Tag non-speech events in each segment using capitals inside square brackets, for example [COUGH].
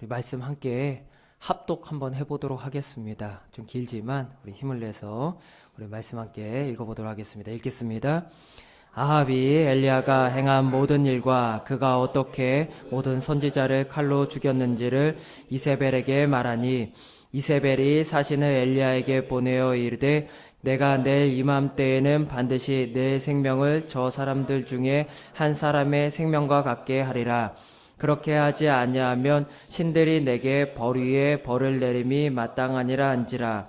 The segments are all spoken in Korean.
우리 말씀 함께 합독 한번 해보도록 하겠습니다. 좀 길지만 우리 힘을 내서 우리 말씀 함께 읽어보도록 하겠습니다. 읽겠습니다. 아합이 엘리야가 행한 모든 일과 그가 어떻게 모든 선지자를 칼로 죽였는지를 이세벨에게 말하니 이세벨이 사신을 엘리야에게 보내어 이르되 내가 내일 이맘때에는 반드시 내 생명을 저 사람들 중에 한 사람의 생명과 같게 하리라. 그렇게 하지 아니하면 신들이 내게 벌 위에 벌을 내림이 마땅하니라 한지라.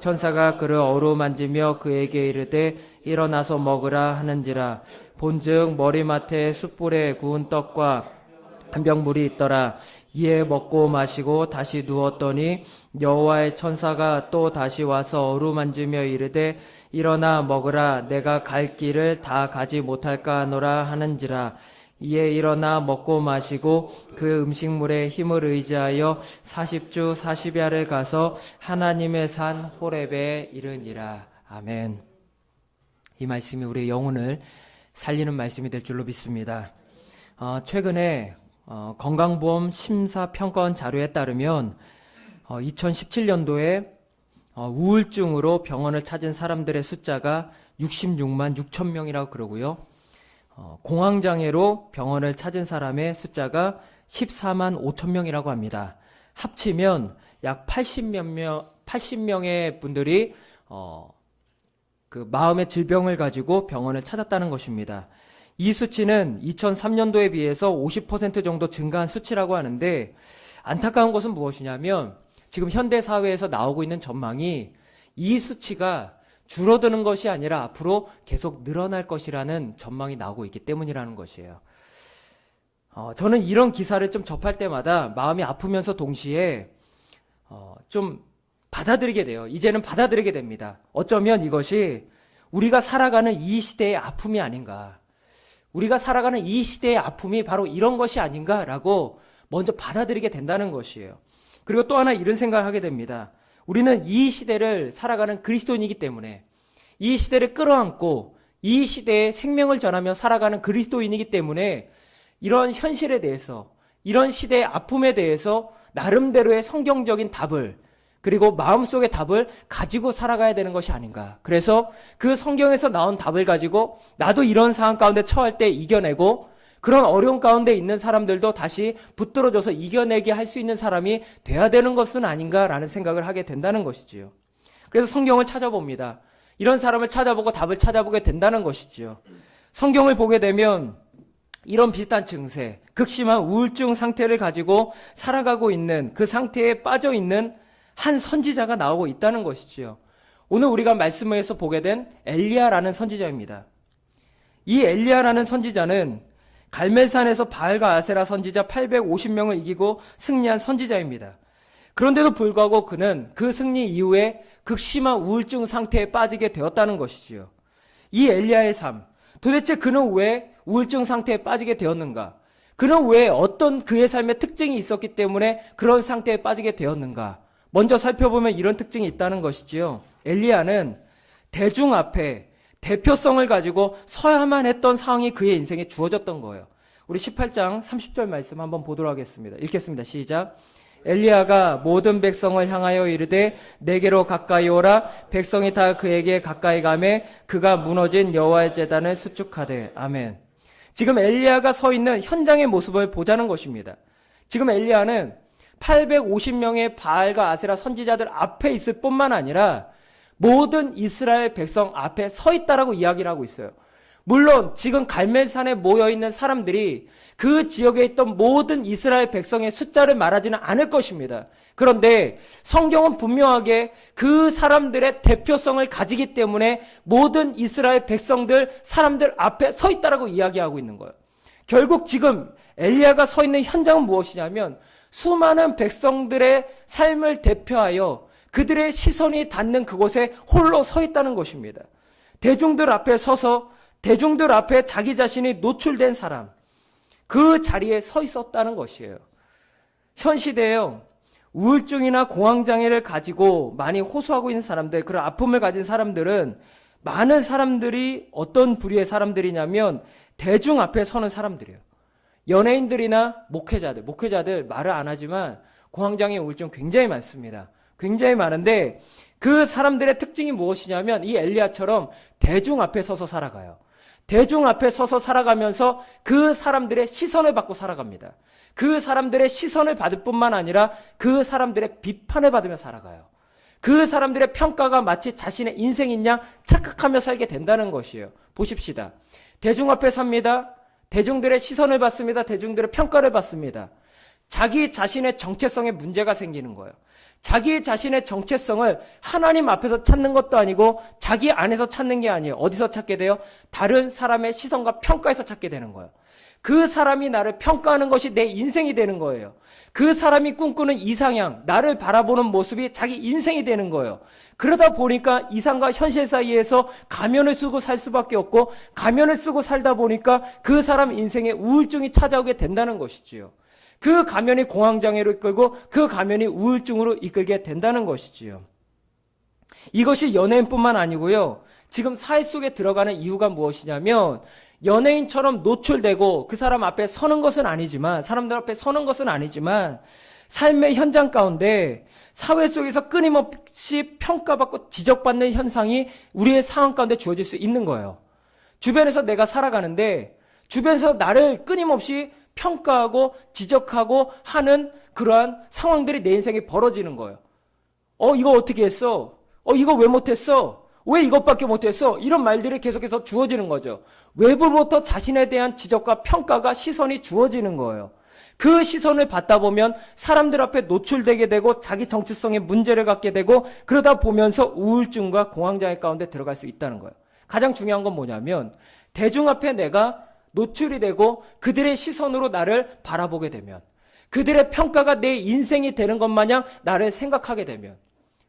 천사가 그를 어루만지며 그에게 이르되 일어나서 먹으라 하는지라. 본즉 머리맡에 숯불에 구운 떡과 한 병 물이 있더라. 이에 먹고 마시고 다시 누웠더니 여호와의 천사가 또 다시 와서 어루만지며 이르되 일어나 먹으라. 내가 갈 길을 다 가지 못할까 하노라 하는지라 이에 일어나 먹고 마시고 그 음식물에 힘을 의지하여 40주 40야를 가서 하나님의 산 호렙에 이르니라. 아멘. 이 말씀이 우리의 영혼을 살리는 말씀이 될 줄로 믿습니다. 어, 최근에 어, 건강보험 심사평가원 자료에 따르면 어, 2017년도에 어, 우울증으로 병원을 찾은 사람들의 숫자가 66만 6천 명이라고 그러고요. 어, 공황장애로 병원을 찾은 사람의 숫자가 14만 5천 명이라고 합니다. 합치면 약 80몇 명, 80명의 분들이 어, 그 마음의 질병을 가지고 병원을 찾았다는 것입니다. 이 수치는 2003년도에 비해서 50% 정도 증가한 수치라고 하는데 안타까운 것은 무엇이냐면 지금 현대 사회에서 나오고 있는 전망이 이 수치가 줄어드는 것이 아니라 앞으로 계속 늘어날 것이라는 전망이 나오고 있기 때문이라는 것이에요. 어, 저는 이런 기사를 좀 접할 때마다 마음이 아프면서 동시에 어, 좀 받아들이게 돼요. 이제는 받아들이게 됩니다. 어쩌면 이것이 우리가 살아가는 이 시대의 아픔이 아닌가. 우리가 살아가는 이 시대의 아픔이 바로 이런 것이 아닌가라고 먼저 받아들이게 된다는 것이에요. 그리고 또 하나 이런 생각을 하게 됩니다. 우리는 이 시대를 살아가는 그리스도인이기 때문에 이 시대를 끌어안고 이 시대에 생명을 전하며 살아가는 그리스도인이기 때문에 이런 현실에 대해서 이런 시대의 아픔에 대해서 나름대로의 성경적인 답을 그리고 마음속의 답을 가지고 살아가야 되는 것이 아닌가. 그래서 그 성경에서 나온 답을 가지고 나도 이런 상황 가운데 처할 때 이겨내고 그런 어려운 가운데 있는 사람들도 다시 붙들어줘서 이겨내게 할 수 있는 사람이 돼야 되는 것은 아닌가라는 생각을 하게 된다는 것이지요. 그래서 성경을 찾아봅니다. 이런 사람을 찾아보고 답을 찾아보게 된다는 것이지요. 성경을 보게 되면 이런 비슷한 증세, 극심한 우울증 상태를 가지고 살아가고 있는 그 상태에 빠져 있는 한 선지자가 나오고 있다는 것이지요. 오늘 우리가 말씀에서 보게 된 엘리야라는 선지자입니다. 이 엘리야라는 선지자는 갈멜산에서 바알과 아세라 선지자 850명을 이기고 승리한 선지자입니다. 그런데도 불구하고 그는 그 승리 이후에 극심한 우울증 상태에 빠지게 되었다는 것이지요. 이 엘리야의 삶, 도대체 그는 왜 우울증 상태에 빠지게 되었는가? 그는 왜 어떤 그의 삶의 특징이 있었기 때문에 그런 상태에 빠지게 되었는가? 먼저 살펴보면 이런 특징이 있다는 것이지요. 엘리야는 대중 앞에 대표성을 가지고 서야만 했던 상황이 그의 인생에 주어졌던 거예요. 우리 18장 30절 말씀 한번 보도록 하겠습니다. 읽겠습니다. 시작. 엘리야가 모든 백성을 향하여 이르되 내게로 가까이 오라 백성이 다 그에게 가까이 가매 그가 무너진 여호와의 제단을 수축하되 아멘. 지금 엘리야가 서 있는 현장의 모습을 보자는 것입니다. 지금 엘리야는 850명의 바알과 아세라 선지자들 앞에 있을 뿐만 아니라 모든 이스라엘 백성 앞에 서 있다라고 이야기를 하고 있어요. 물론 지금 갈멜산에 모여 있는 사람들이 그 지역에 있던 모든 이스라엘 백성의 숫자를 말하지는 않을 것입니다. 그런데 성경은 분명하게 그 사람들의 대표성을 가지기 때문에 모든 이스라엘 백성들 사람들 앞에 서 있다라고 이야기하고 있는 거예요. 결국 지금 엘리야가 서 있는 현장은 무엇이냐면 수많은 백성들의 삶을 대표하여 그들의 시선이 닿는 그곳에 홀로 서 있다는 것입니다. 대중들 앞에 서서 대중들 앞에 자기 자신이 노출된 사람, 그 자리에 서 있었다는 것이에요. 현 시대에요. 우울증이나 공황장애를 가지고 많이 호소하고 있는 사람들, 그런 아픔을 가진 사람들은 많은 사람들이 어떤 부류의 사람들이냐면 대중 앞에 서는 사람들이에요. 연예인들이나 목회자들, 목회자들 말을 안 하지만 공황장애 우울증 굉장히 많습니다. 굉장히 많은데 그 사람들의 특징이 무엇이냐면 이 엘리야처럼 대중 앞에 서서 살아가요. 대중 앞에 서서 살아가면서 그 사람들의 시선을 받고 살아갑니다. 그 사람들의 시선을 받을 뿐만 아니라 그 사람들의 비판을 받으며 살아가요. 그 사람들의 평가가 마치 자신의 인생인 양 착각하며 살게 된다는 것이에요. 보십시다. 대중 앞에 삽니다. 대중들의 시선을 받습니다. 대중들의 평가를 받습니다. 자기 자신의 정체성에 문제가 생기는 거예요. 자기 자신의 정체성을 하나님 앞에서 찾는 것도 아니고 자기 안에서 찾는 게 아니에요. 어디서 찾게 돼요? 다른 사람의 시선과 평가에서 찾게 되는 거예요. 그 사람이 나를 평가하는 것이 내 인생이 되는 거예요. 그 사람이 꿈꾸는 이상향, 나를 바라보는 모습이 자기 인생이 되는 거예요. 그러다 보니까 이상과 현실 사이에서 가면을 쓰고 살 수밖에 없고 가면을 쓰고 살다 보니까 그 사람 인생에 우울증이 찾아오게 된다는 것이지요. 그 가면이 공황장애로 이끌고 그 가면이 우울증으로 이끌게 된다는 것이지요. 이것이 연예인뿐만 아니고요. 지금 사회 속에 들어가는 이유가 무엇이냐면 연예인처럼 노출되고 그 사람 앞에 서는 것은 아니지만 사람들 앞에 서는 것은 아니지만 삶의 현장 가운데 사회 속에서 끊임없이 평가받고 지적받는 현상이 우리의 상황 가운데 주어질 수 있는 거예요. 주변에서 내가 살아가는데 주변에서 나를 끊임없이 평가하고 지적하고 하는 그러한 상황들이 내 인생에 벌어지는 거예요. 어, 이거 어떻게 했어? 어, 이거 왜 못했어? 왜 이것밖에 못했어? 이런 말들이 계속해서 주어지는 거죠. 외부로부터 자신에 대한 지적과 평가가 시선이 주어지는 거예요. 그 시선을 받다 보면 사람들 앞에 노출되게 되고 자기 정체성에 문제를 갖게 되고 그러다 보면서 우울증과 공황장애 가운데 들어갈 수 있다는 거예요. 가장 중요한 건 뭐냐면 대중 앞에 내가 노출이 되고 그들의 시선으로 나를 바라보게 되면 그들의 평가가 내 인생이 되는 것 마냥 나를 생각하게 되면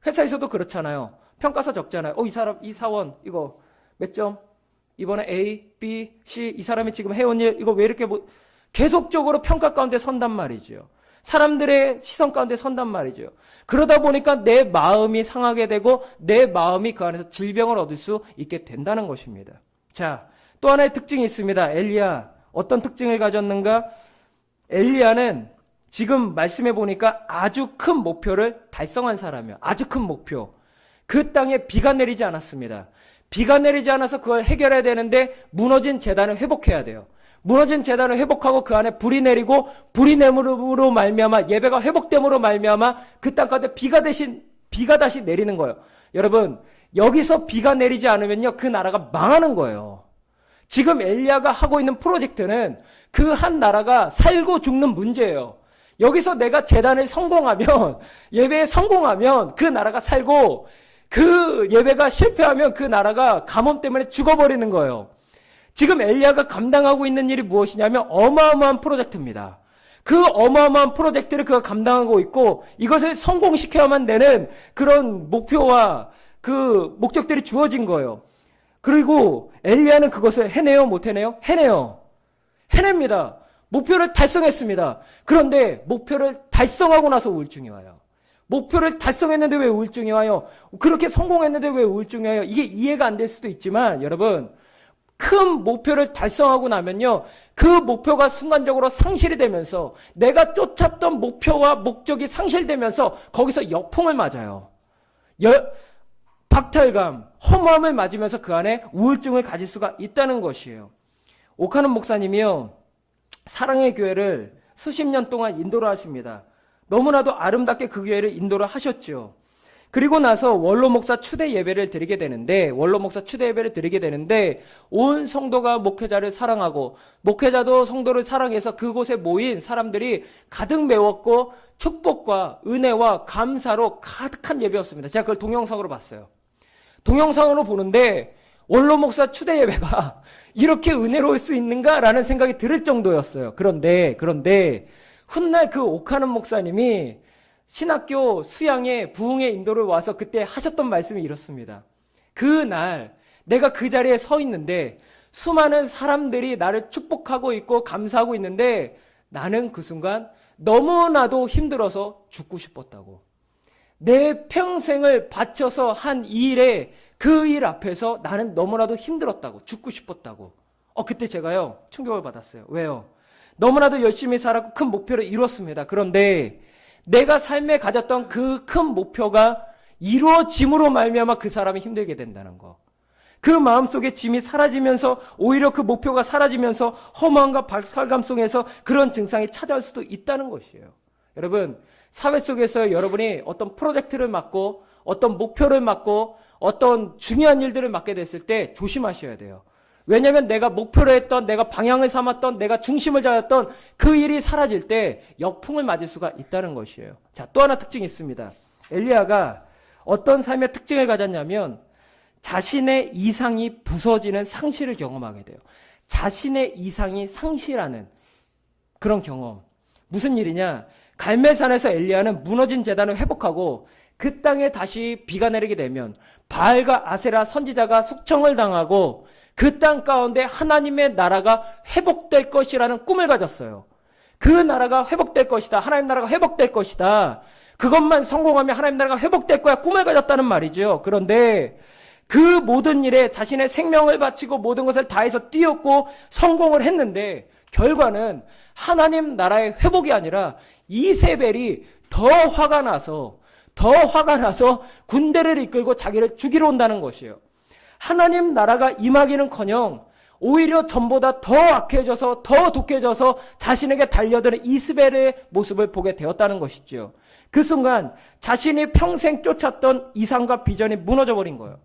회사에서도 그렇잖아요. 평가서 적잖아요. 어, 이 사람, 이 사원, 이거 몇 점? 이번에 A, B, C, 이 사람이 지금 해온 일, 이거 왜 이렇게 뭐, 계속적으로 평가 가운데 선단 말이죠. 사람들의 시선 가운데 선단 말이죠. 그러다 보니까 내 마음이 상하게 되고 내 마음이 그 안에서 질병을 얻을 수 있게 된다는 것입니다. 자, 또 하나의 특징이 있습니다. 엘리야. 어떤 특징을 가졌는가? 엘리야는 지금 말씀해 보니까 아주 큰 목표를 달성한 사람이에요. 아주 큰 목표. 그 땅에 비가 내리지 않았습니다. 비가 내리지 않아서 그걸 해결해야 되는데 무너진 재단을 회복해야 돼요. 무너진 재단을 회복하고 그 안에 불이 내리고 불이 내므로 말미암아 예배가 회복됨으로 말미암아 그 땅 가운데 비가 대신 비가 다시 내리는 거예요. 여러분 여기서 비가 내리지 않으면요 그 나라가 망하는 거예요. 지금 엘리야가 하고 있는 프로젝트는 그 한 나라가 살고 죽는 문제예요. 여기서 내가 재단을 성공하면 [LAUGHS] 예배에 성공하면 그 나라가 살고 그 예배가 실패하면 그 나라가 가뭄 때문에 죽어버리는 거예요. 지금 엘리야가 감당하고 있는 일이 무엇이냐면 어마어마한 프로젝트입니다. 그 어마어마한 프로젝트를 그가 감당하고 있고 이것을 성공시켜야만 되는 그런 목표와 그 목적들이 주어진 거예요. 그리고 엘리야는 그것을 해내요, 못 해내요? 해내요. 해냅니다. 목표를 달성했습니다. 그런데 목표를 달성하고 나서 우울증이 와요. 목표를 달성했는데 왜 우울증이 와요? 그렇게 성공했는데 왜 우울증이 와요? 이게 이해가 안 될 수도 있지만 여러분 큰 목표를 달성하고 나면요. 그 목표가 순간적으로 상실이 되면서 내가 쫓았던 목표와 목적이 상실되면서 거기서 역풍을 맞아요. 여, 박탈감, 허무함을 맞으면서 그 안에 우울증을 가질 수가 있다는 것이에요. 오카는 목사님이요. 사랑의 교회를 수십 년 동안 인도를 하십니다. 너무나도 아름답게 그 교회를 인도를 하셨죠. 그리고 나서 원로 목사 추대 예배를 드리게 되는데 원로 목사 추대 예배를 드리게 되는데 온 성도가 목회자를 사랑하고 목회자도 성도를 사랑해서 그곳에 모인 사람들이 가득 메웠고 축복과 은혜와 감사로 가득한 예배였습니다. 제가 그걸 동영상으로 봤어요. 동영상으로 보는데 원로 목사 추대 예배가 [LAUGHS] 이렇게 은혜로울 수 있는가라는 생각이 들을 정도였어요. 그런데 그런데 훗날 그 옥하는 목사님이 신학교 수양회 부흥회 인도를 와서 그때 하셨던 말씀이 이렇습니다. 그날 내가 그 자리에 서 있는데 수많은 사람들이 나를 축복하고 있고 감사하고 있는데 나는 그 순간 너무나도 힘들어서 죽고 싶었다고. 내 평생을 바쳐서 한 일에 그 일 앞에서 나는 너무나도 힘들었다고. 죽고 싶었다고. 어, 그때 제가요, 충격을 받았어요. 왜요? 너무나도 열심히 살았고 큰 목표를 이뤘습니다. 그런데 내가 삶에 가졌던 그 큰 목표가 이루어짐으로 말미암아 그 사람이 힘들게 된다는 거. 그 마음속에 짐이 사라지면서 오히려 그 목표가 사라지면서 허무함과 박탈감 속에서 그런 증상이 찾아올 수도 있다는 것이에요. 여러분, 사회 속에서 여러분이 어떤 프로젝트를 맡고 어떤 목표를 맡고 어떤 중요한 일들을 맡게 됐을 때 조심하셔야 돼요. 왜냐하면 내가 목표로 했던 내가 방향을 삼았던 내가 중심을 잡았던 그 일이 사라질 때 역풍을 맞을 수가 있다는 것이에요. 자, 또 하나 특징이 있습니다. 엘리야가 어떤 삶의 특징을 가졌냐면 자신의 이상이 부서지는 상실을 경험하게 돼요. 자신의 이상이 상실하는 그런 경험. 무슨 일이냐? 갈멜산에서 엘리야는 무너진 재단을 회복하고 그 땅에 다시 비가 내리게 되면 바알과 아세라 선지자가 숙청을 당하고 그 땅 가운데 하나님의 나라가 회복될 것이라는 꿈을 가졌어요. 그 나라가 회복될 것이다. 하나님 나라가 회복될 것이다. 그것만 성공하면 하나님 나라가 회복될 거야. 꿈을 가졌다는 말이죠. 그런데 그 모든 일에 자신의 생명을 바치고 모든 것을 다해서 뛰었고 성공을 했는데 결과는 하나님 나라의 회복이 아니라 이세벨이 더 화가 나서 더 화가 나서 군대를 이끌고 자기를 죽이러 온다는 것이에요. 하나님 나라가 임하기는커녕 오히려 전보다 더 악해져서 더 독해져서 자신에게 달려드는 이스벨의 모습을 보게 되었다는 것이죠. 그 순간 자신이 평생 쫓았던 이상과 비전이 무너져 버린 거예요.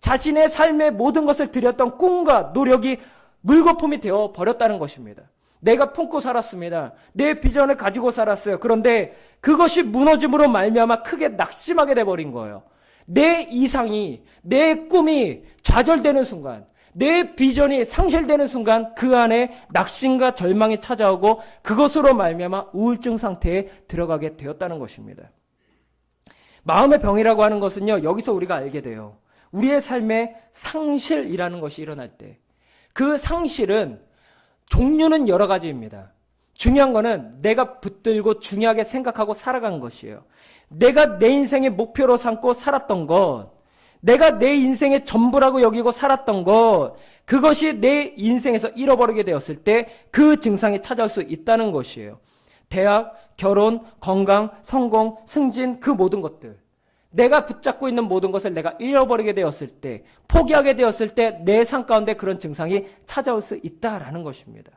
자신의 삶의 모든 것을 들였던 꿈과 노력이 물거품이 되어 버렸다는 것입니다. 내가 품고 살았습니다. 내 비전을 가지고 살았어요. 그런데 그것이 무너짐으로 말미암아 크게 낙심하게 돼 버린 거예요. 내 이상이 내 꿈이 좌절되는 순간 내 비전이 상실되는 순간 그 안에 낙심과 절망이 찾아오고 그것으로 말미암아 우울증 상태에 들어가게 되었다는 것입니다. 마음의 병이라고 하는 것은요. 여기서 우리가 알게 돼요. 우리의 삶에 상실이라는 것이 일어날 때 그 상실은 종류는 여러 가지입니다. 중요한 거는 내가 붙들고 중요하게 생각하고 살아간 것이에요. 내가 내 인생의 목표로 삼고 살았던 것, 내가 내 인생의 전부라고 여기고 살았던 것, 그것이 내 인생에서 잃어버리게 되었을 때 그 증상이 찾아올 수 있다는 것이에요. 대학, 결혼, 건강, 성공, 승진, 그 모든 것들. 내가 붙잡고 있는 모든 것을 내가 잃어버리게 되었을 때, 포기하게 되었을 때 내 삶 가운데 그런 증상이 찾아올 수 있다라는 것입니다.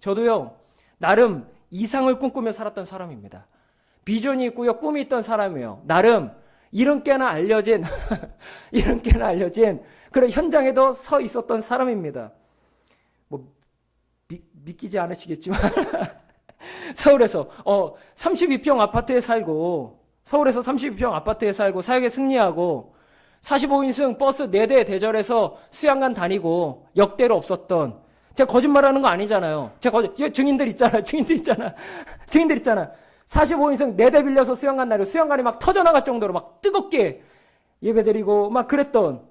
저도요, 나름 이상을 꿈꾸며 살았던 사람입니다. 비전이 있고요, 꿈이 있던 사람이에요. 나름 이런 꽤나 알려진, [LAUGHS] 이런 꽤나 알려진 그런 현장에도 서 있었던 사람입니다. 뭐, 미, 믿기지 않으시겠지만, [LAUGHS] 서울에서, 어, 32평 아파트에 살고, 서울에서 32평 아파트에 살고, 사역에 승리하고, 45인승 버스 4대 대절해서 수양관 다니고, 역대로 없었던, 제가 거짓말하는 거 아니잖아요. 제가 거짓, 증인들 있잖아요. 증인들 있잖아. [LAUGHS] 증인들 있잖아. 45인승 4대 빌려서 수양관 다니고, 수양관이 막 터져나갈 정도로 막 뜨겁게 예배드리고, 막 그랬던,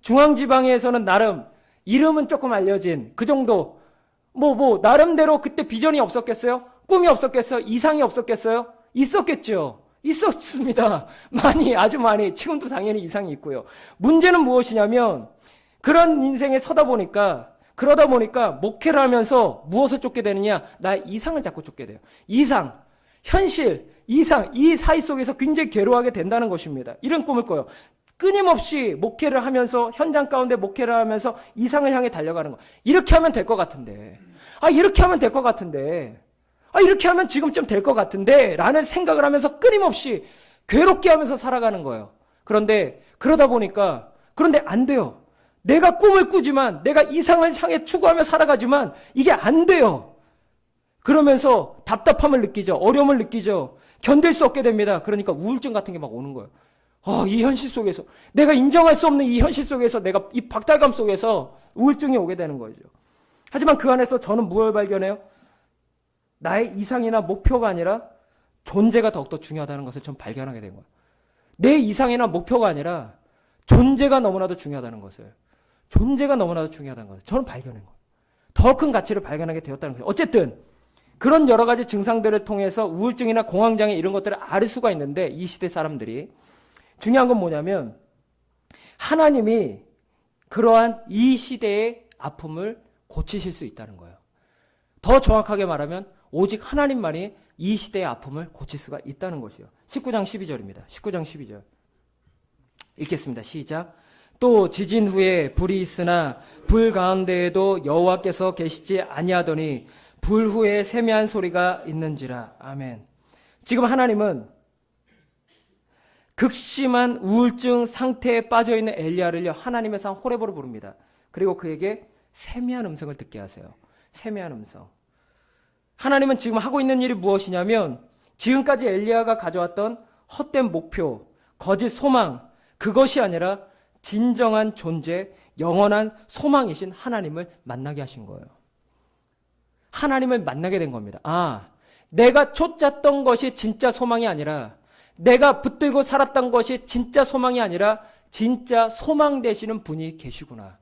중앙지방에서는 나름, 이름은 조금 알려진, 그 정도, 뭐, 뭐, 나름대로 그때 비전이 없었겠어요? 꿈이 없었겠어요? 이상이 없었겠어요? 있었겠죠. 있었습니다. [LAUGHS] 많이, 아주 많이. 지금도 당연히 이상이 있고요. 문제는 무엇이냐면, 그런 인생에 서다 보니까, 그러다 보니까 목회를 하면서 무엇을 쫓게 되느냐? 나의 이상을 자꾸 쫓게 돼요. 이상, 현실, 이상, 이 사이 속에서 굉장히 괴로워하게 된다는 것입니다. 이런 꿈을 꿔요. 끊임없이 목회를 하면서 현장 가운데 목회를 하면서 이상을 향해 달려가는 거. 이렇게 하면 될 것 같은데. 아, 이렇게 하면 될 것 같은데. 아, 이렇게 하면 지금쯤 될 것 같은데. 라는 생각을 하면서 끊임없이 괴롭게 하면서 살아가는 거예요. 그런데 그러다 보니까 그런데 안 돼요. 내가 꿈을 꾸지만 내가 이상을 향해 추구하며 살아가지만 이게 안 돼요. 그러면서 답답함을 느끼죠. 어려움을 느끼죠. 견딜 수 없게 됩니다. 그러니까 우울증 같은 게 막 오는 거예요. 어, 이 현실 속에서 내가 인정할 수 없는 이 현실 속에서 내가 이 박탈감 속에서 우울증이 오게 되는 거죠. 하지만 그 안에서 저는 무엇을 발견해요? 나의 이상이나 목표가 아니라 존재가 더욱더 중요하다는 것을 전 발견하게 된 거예요. 내 이상이나 목표가 아니라 존재가 너무나도 중요하다는 것을. 존재가 너무나도 중요하다는 것을 저는 발견한 거예요. 더 큰 가치를 발견하게 되었다는 거예요. 어쨌든 그런 여러 가지 증상들을 통해서 우울증이나 공황장애 이런 것들을 알 수가 있는데 이 시대 사람들이 중요한 건 뭐냐면 하나님이 그러한 이 시대의 아픔을 고치실 수 있다는 거예요. 더 정확하게 말하면 오직 하나님만이 이 시대의 아픔을 고칠 수가 있다는 것이요. 19장 12절입니다. 19장 12절. 읽겠습니다. 시작. 또 지진 후에 불이 있으나 불 가운데에도 여호와께서 계시지 아니하더니 불 후에 세미한 소리가 있는지라. 아멘. 지금 하나님은 극심한 우울증 상태에 빠져 있는 엘리야를요 하나님의 산 호레보로 부릅니다. 그리고 그에게 세미한 음성을 듣게 하세요. 세미한 음성. 하나님은 지금 하고 있는 일이 무엇이냐면 지금까지 엘리야가 가져왔던 헛된 목표, 거짓 소망 그것이 아니라 진정한 존재, 영원한 소망이신 하나님을 만나게 하신 거예요. 하나님을 만나게 된 겁니다. 아, 내가 쫓았던 것이 진짜 소망이 아니라 내가 붙들고 살았던 것이 진짜 소망이 아니라 진짜 소망 되시는 분이 계시구나.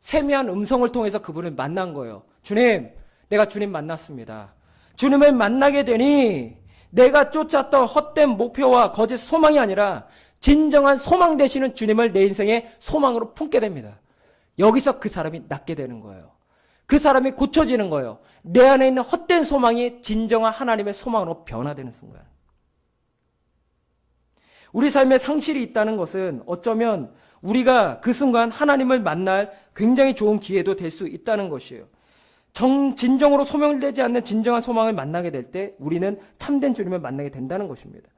세미한 음성을 통해서 그분을 만난 거예요. 주님, 내가 주님 만났습니다. 주님을 만나게 되니 내가 쫓았던 헛된 목표와 거짓 소망이 아니라 진정한 소망 되시는 주님을 내 인생의 소망으로 품게 됩니다. 여기서 그 사람이 낫게 되는 거예요. 그 사람이 고쳐지는 거예요. 내 안에 있는 헛된 소망이 진정한 하나님의 소망으로 변화되는 순간. 우리 삶에 상실이 있다는 것은 어쩌면 우리가 그 순간 하나님을 만날 굉장히 좋은 기회도 될 수 있다는 것이에요. 정, 진정으로 소멸되지 않는 진정한 소망을 만나게 될 때 우리는 참된 주님을 만나게 된다는 것입니다.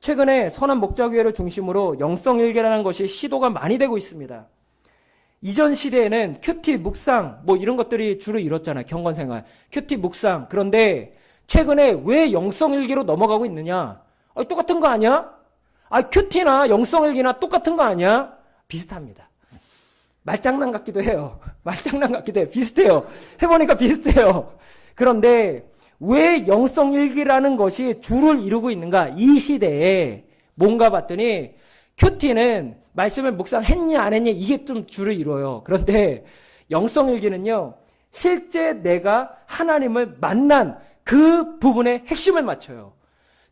최근에 선한 목자교회를 중심으로 영성일계라는 것이 시도가 많이 되고 있습니다. 이전 시대에는 큐티, 묵상 뭐 이런 것들이 주로 이뤘잖아요. 경건생활. 큐티, 묵상. 그런데 최근에 왜 영성일기로 넘어가고 있느냐? 아, 똑같은 거 아니야? 아, 큐티나 영성일기나 똑같은 거 아니야? 비슷합니다. 말장난 같기도 해요. [LAUGHS] 말장난 같기도 해요. 비슷해요. 해보니까 비슷해요. 그런데 왜 영성일기라는 것이 주를 이루고 있는가? 이 시대에 뭔가 봤더니 큐티는 말씀을 묵상했냐 안 했냐 이게 좀 주를 이뤄요. 그런데 영성일기는요. 실제 내가 하나님을 만난 그 부분에 핵심을 맞춰요.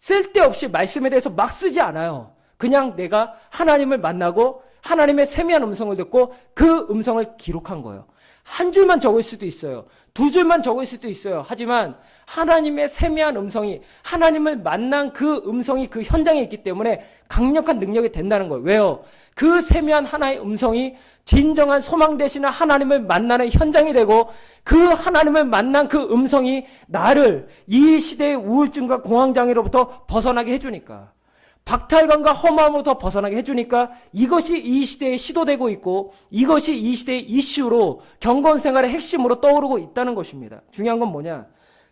쓸데없이 말씀에 대해서 막 쓰지 않아요. 그냥 내가 하나님을 만나고 하나님의 세미한 음성을 듣고 그 음성을 기록한 거예요. 한 줄만 적을 수도 있어요. 두 줄만 적을 수도 있어요. 하지만 하나님의 세미한 음성이 하나님을 만난 그 음성이 그 현장에 있기 때문에 강력한 능력이 된다는 거예요. 왜요? 그 세미한 하나의 음성이 진정한 소망 되시는 하나님을 만나는 현장이 되고 그 하나님을 만난 그 음성이 나를 이 시대의 우울증과 공황장애로부터 벗어나게 해주니까 박탈감과 허무함으로부터 벗어나게 해주니까 이것이 이 시대에 시도되고 있고 이것이 이 시대의 이슈로 경건 생활의 핵심으로 떠오르고 있다는 것입니다. 중요한 건 뭐냐?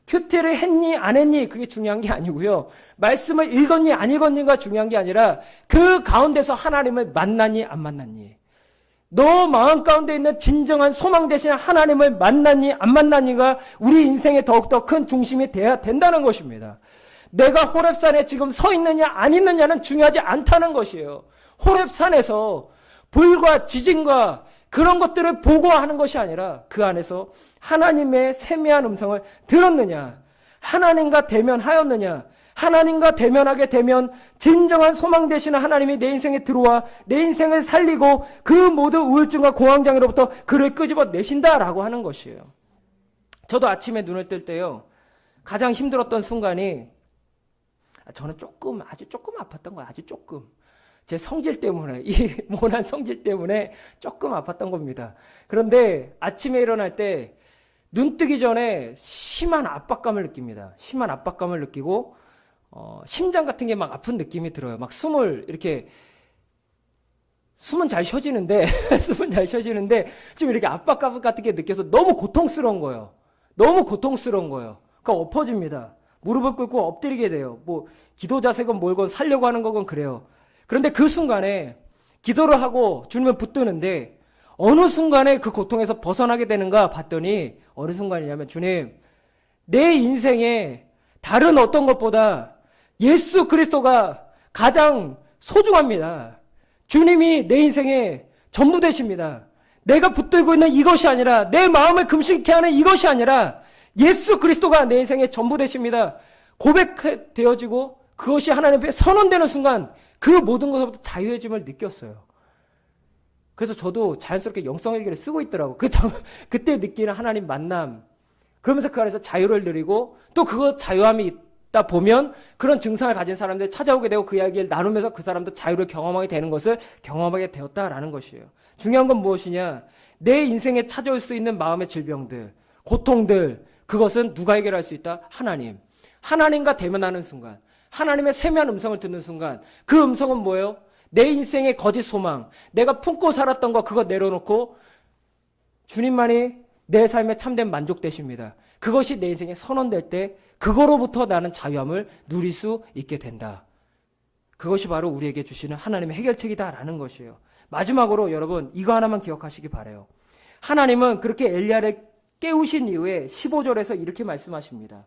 큐티를 했니 안 했니 그게 중요한 게 아니고요. 말씀을 읽었니 안 읽었니가 중요한 게 아니라 그 가운데서 하나님을 만났니 안 만났니. 너 마음 가운데 있는 진정한 소망 대신 하나님을 만났니 안 만났니가 우리 인생의 더욱더 큰 중심이 돼야 된다는 것입니다. 내가 호랩산에 지금 서 있느냐 안 있느냐는 중요하지 않다는 것이에요. 호랩산에서 불과 지진과 그런 것들을 보고하는 것이 아니라 그 안에서 하나님의 세미한 음성을 들었느냐 하나님과 대면하였느냐 하나님과 대면하게 되면 진정한 소망 되시는 하나님이 내 인생에 들어와 내 인생을 살리고 그 모든 우울증과 공황장애로부터 그를 끄집어 내신다라고 하는 것이에요. 저도 아침에 눈을 뜰 때요. 가장 힘들었던 순간이 저는 조금 아주 조금 아팠던 거예요. 아주 조금. 제 성질 때문에 [LAUGHS] 이 모난 성질 때문에 조금 아팠던 겁니다. 그런데 아침에 일어날 때 눈 뜨기 전에 심한 압박감을 느낍니다. 심한 압박감을 느끼고 어, 심장 같은 게 막 아픈 느낌이 들어요. 막 숨을 이렇게 숨은 잘 쉬어지는데 [LAUGHS] 숨은 잘 쉬어지는데 좀 이렇게 압박감 같은 게 느껴서 너무 고통스러운 거예요. 너무 고통스러운 거예요. 그러니까 엎어집니다. 무릎을 꿇고 엎드리게 돼요. 뭐 기도 자세건 뭘건 살려고 하는 거건 그래요. 그런데 그 순간에 기도를 하고 주님을 붙드는데 어느 순간에 그 고통에서 벗어나게 되는가 봤더니 어느 순간이냐면 주님 내 인생에 다른 어떤 것보다 예수 그리스도가 가장 소중합니다. 주님이 내 인생의 전부 되십니다. 내가 붙들고 있는 이것이 아니라 내 마음을 금식케 하는 이것이 아니라 예수 그리스도가 내 인생의 전부 되십니다. 고백되어지고 그것이 하나님 앞에 선언되는 순간 그 모든 것부터 자유해짐을 느꼈어요. 그래서 저도 자연스럽게 영성일기를 쓰고 있더라고. 그, 저- [LAUGHS] 그때 느끼는 하나님 만남. 그러면서 그 안에서 자유를 누리고 또 그거 자유함이 있다 보면 그런 증상을 가진 사람들 찾아오게 되고 그 이야기를 나누면서 그 사람도 자유를 경험하게 되는 것을 경험하게 되었다라는 것이에요. 중요한 건 무엇이냐? 내 인생에 찾아올 수 있는 마음의 질병들, 고통들, 그것은 누가 해결할 수 있다? 하나님. 하나님과 대면하는 순간, 하나님의 세미한 음성을 듣는 순간, 그 음성은 뭐예요? 내 인생의 거짓 소망, 내가 품고 살았던 거 그거 내려놓고 주님만이 내 삶에 참된 만족 되십니다. 그것이 내 인생에 선언될 때 그거로부터 나는 자유함을 누릴 수 있게 된다. 그것이 바로 우리에게 주시는 하나님의 해결책이다라는 것이에요. 마지막으로 여러분 이거 하나만 기억하시기 바래요. 하나님은 그렇게 엘리야를 깨우신 이후에 15절에서 이렇게 말씀하십니다.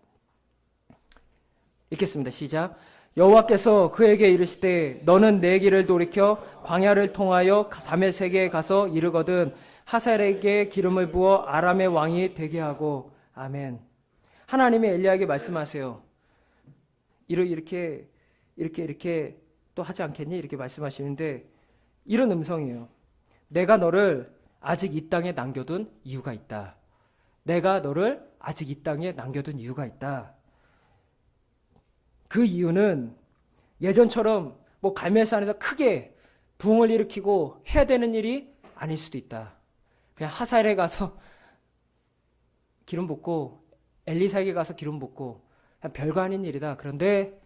읽겠습니다. 시작. 여호와께서 그에게 이르시되 너는 내 길을 돌이켜 광야를 통하여 다메섹에 가서 이르거든 하살에게 기름을 부어 아람의 왕이 되게 하고 아멘. 하나님이 엘리야에게 말씀하세요. 이렇게 이렇게 이렇게 또 하지 않겠니? 이렇게 말씀하시는데 이런 음성이에요. 내가 너를 아직 이 땅에 남겨둔 이유가 있다. 내가 너를 아직 이 땅에 남겨둔 이유가 있다. 그 이유는 예전처럼 뭐 갈멜산에서 크게 부흥을 일으키고 해야 되는 일이 아닐 수도 있다. 그냥 하살에 가서 [LAUGHS] 기름 붓고 엘리사에게 가서 기름 붓고 별거 아닌 일이다. 그런데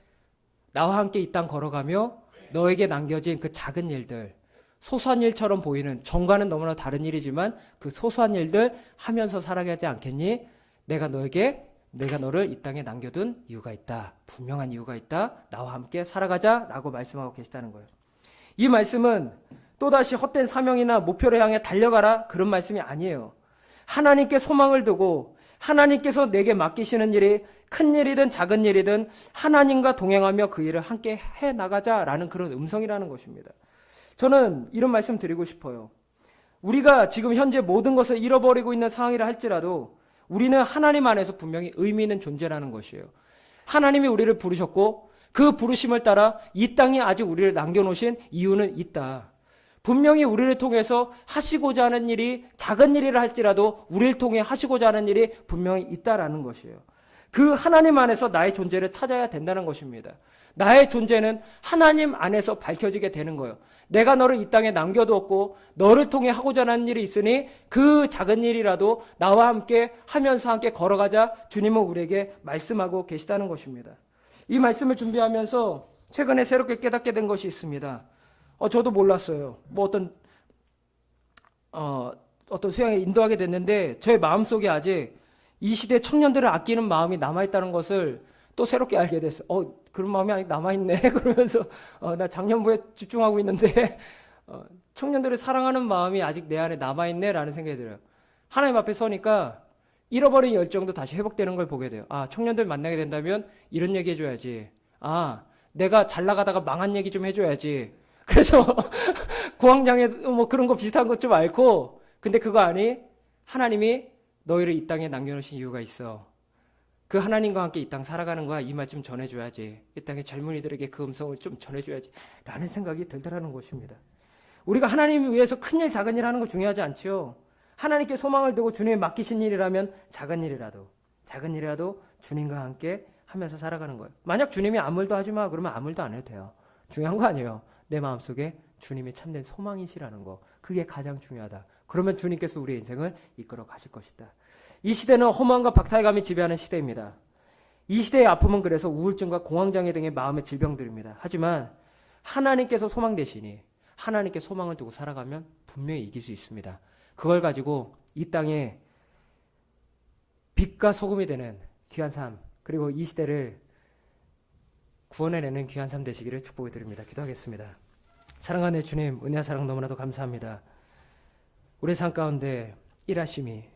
나와 함께 이 땅 걸어가며 너에게 남겨진 그 작은 일들 소소한 일처럼 보이는 정과는 너무나 다른 일이지만 그 소소한 일들 하면서 살아가지 않겠니? 내가 너에게 내가 너를 이 땅에 남겨둔 이유가 있다. 분명한 이유가 있다. 나와 함께 살아가자 라고 말씀하고 계시다는 거예요. 이 말씀은 또다시 헛된 사명이나 목표를 향해 달려가라 그런 말씀이 아니에요. 하나님께 소망을 두고 하나님께서 내게 맡기시는 일이 큰 일이든 작은 일이든 하나님과 동행하며 그 일을 함께 해 나가자라는 그런 음성이라는 것입니다. 저는 이런 말씀 드리고 싶어요. 우리가 지금 현재 모든 것을 잃어버리고 있는 상황이라 할지라도 우리는 하나님 안에서 분명히 의미 있는 존재라는 것이에요. 하나님이 우리를 부르셨고 그 부르심을 따라 이 땅에 아직 우리를 남겨놓으신 이유는 있다. 분명히 우리를 통해서 하시고자 하는 일이 작은 일이라 할지라도 우리를 통해 하시고자 하는 일이 분명히 있다라는 것이에요. 그 하나님 안에서 나의 존재를 찾아야 된다는 것입니다. 나의 존재는 하나님 안에서 밝혀지게 되는 거예요. 내가 너를 이 땅에 남겨두었고 너를 통해 하고자 하는 일이 있으니 그 작은 일이라도 나와 함께 하면서 함께 걸어가자 주님은 우리에게 말씀하고 계시다는 것입니다. 이 말씀을 준비하면서 최근에 새롭게 깨닫게 된 것이 있습니다. 어, 저도 몰랐어요. 뭐 어떤 어, 어떤 수양에 인도하게 됐는데 저의 마음속에 아직 이 시대 청년들을 아끼는 마음이 남아 있다는 것을 또 새롭게 알게 됐어요. 어, 그런 마음이 아직 남아있네. [LAUGHS] 그러면서, 어, 나 작년부에 집중하고 있는데, 어, 청년들을 사랑하는 마음이 아직 내 안에 남아있네. 라는 생각이 들어요. 하나님 앞에 서니까 잃어버린 열정도 다시 회복되는 걸 보게 돼요. 아, 청년들 만나게 된다면 이런 얘기 해줘야지. 아, 내가 잘 나가다가 망한 얘기 좀 해줘야지. [LAUGHS] 그래서 [LAUGHS] 공황장애 뭐 그런 거 비슷한 것 좀 앓고, 근데 그거 아니? 하나님이 너희를 이 땅에 남겨놓으신 이유가 있어. 그 하나님과 함께 이 땅 살아가는 거야. 이 말 좀 전해줘야지. 이 땅의 젊은이들에게 그 음성을 좀 전해줘야지. 라는 생각이 들더라는 것입니다. 우리가 하나님 위해서 큰 일, 작은 일 하는 거 중요하지 않죠. 하나님께 소망을 두고 주님이 맡기신 일이라면 작은 일이라도, 작은 일이라도 주님과 함께 하면서 살아가는 거예요. 만약 주님이 아무 일도 하지 마. 그러면 아무 일도 안 해도 돼요. 중요한 거 아니에요. 내 마음속에 주님이 참된 소망이시라는 거. 그게 가장 중요하다. 그러면 주님께서 우리의 인생을 이끌어 가실 것이다. 이 시대는 허무함과 박탈감이 지배하는 시대입니다. 이 시대의 아픔은 그래서 우울증과 공황장애 등의 마음의 질병들입니다. 하지만 하나님께서 소망 대신이 하나님께 소망을 두고 살아가면 분명히 이길 수 있습니다. 그걸 가지고 이 땅에 빛과 소금이 되는 귀한 삶 그리고 이 시대를 구원해내는 귀한 삶 되시기를 축복해 드립니다. 기도하겠습니다. 사랑하는 주님 은혜와 사랑 너무나도 감사합니다. 우리 삶 가운데 일하심이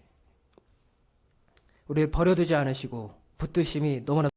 우리를 버려두지 않으시고 붙드심이 너무나